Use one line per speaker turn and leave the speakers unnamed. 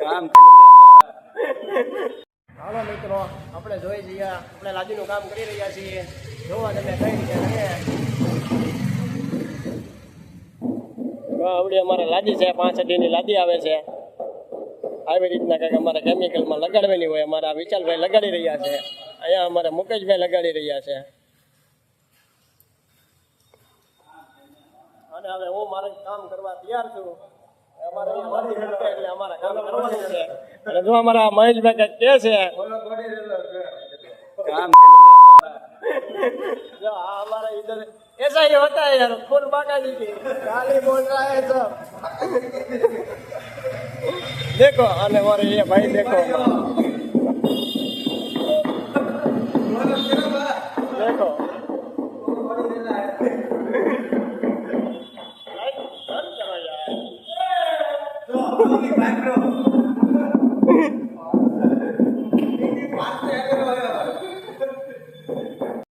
કામ
હાલો મિત્રો આપણે જોઈ જઈએ આપણે લાદીનું કામ કરી રહ્યા છીએ. જોવા તમે કઈ રીતે આવડી અમારે લાદી છે પાંચ અઢીની લાદી આવે છે. આવી રીતના કંઈક અમારે કેમિકલમાં લગાડવાની હોય અમારા વિશાલભાઈ લગાડી રહ્યા છે. અહીંયા અમારે મુકેશભાઈ લગાડી રહ્યા છે. અને હવે હું મારે કામ કરવા તૈયાર છું. અમારે અહીંયા લાદી મૂકે એટલે અમારે કામ કરવાનું છે અને જો અમારા મહેશભાઈ કંઈક કહે છે
કામ
जो हमारा इधर ऐसा ही होता है यार फुल बाका जी की गाली बोल रहा है सब देखो आने वाले ये भाई देखो देखो 我都白。